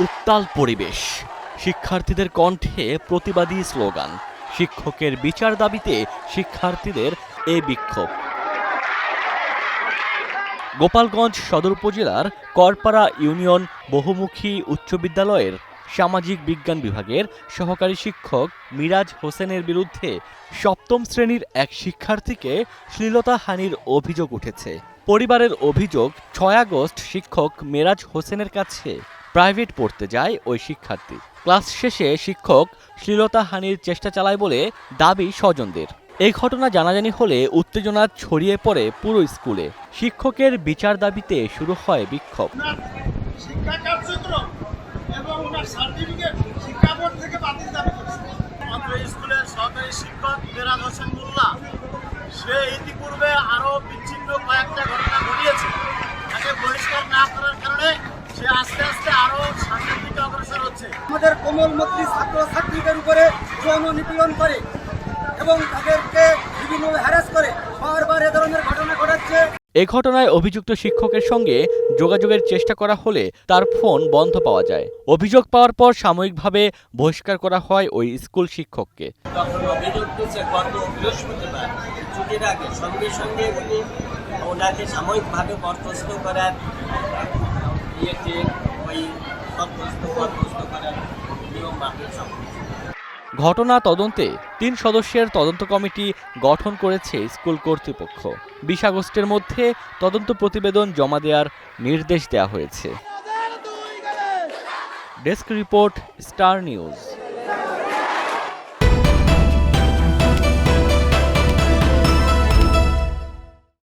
উত্তাল পরিবেশ। শিক্ষার্থীদের কণ্ঠে প্রতিবাদী স্লোগান, শিক্ষকের বিচার দাবিতে শিক্ষার্থীদের এ বিক্ষোভ। গোপালগঞ্জ সদর উপজেলার করপাড়া ইউনিয়ন বহুমুখী উচ্চ বিদ্যালয়ের সামাজিক বিজ্ঞান বিভাগের সহকারী শিক্ষক মিরাজ হোসেনের বিরুদ্ধে সপ্তম শ্রেণির এক শিক্ষার্থীকে শ্লীলতাহানির অভিযোগ উঠেছে। পরিবারের অভিযোগ, ছয় আগস্ট শিক্ষক মেরাজ হোসেনের কাছে প্রাইভেট পড়তে যায় ওই শিক্ষার্থী। ক্লাস শেষে শিক্ষক শ্লীলতাহানির চেষ্টা চালায় বলে দাবি স্বজনদের। এই ঘটনা জানাজানি হলে উত্তেজনা ছড়িয়ে পড়ে পুরো স্কুলে। শিক্ষকের বিচার দাবিতে শুরু হয় বিক্ষোভ। ওনার শিক্ষা কার্যক্রম এবং ওনার সার্টিফিকেট শিক্ষা বোর্ড থেকে বাতিল দাবি করছে। মাত্র স্কুলের সহকারী শিক্ষক মেরাজ হোসেন মোল্লা সে ইতিপূর্বে আরও বিচ্ছিন্ন কয়েকটা ঘটনা ঘটিয়েছে তাকে বহিষ্কার না করার কারণে সে আস্তে আস্তে আরও সামনের দিকে অগ্রসর হচ্ছে। আমাদের কোমলমন্ত্রী ছাত্র ছাত্রীদের উপরে যৌন নিপীড়ন করে এবং তাদেরকে বিভিন্নভাবে হ্যারাস করে বারবার এ ধরনের ঘটনা ঘটাচ্ছে। এ ঘটনায় অভিযুক্ত শিক্ষকের সঙ্গে যোগাযোগের চেষ্টা করা হলে তার ফোন বন্ধ পাওয়া যায়। অভিযোগ পাওয়ার পর সাময়িকভাবে বহিষ্কার করা হয় ওই স্কুল শিক্ষককে। তখন অভিযোগ দিচ্ছে গত বৃহস্পতিবার ছুটির আগে সঙ্গে সঙ্গে উনি ওনাকে সাময়িকভাবে বরখাস্ত করার ইয়েতে ঘটনা তদন্তে তিন সদস্যের তদন্ত কমিটি গঠন করেছে স্কুল কর্তৃপক্ষ। বিশ আগস্টের মধ্যে তদন্ত প্রতিবেদন জমা দেওয়ার নির্দেশ দেওয়া হয়েছে। Desk report, Star News.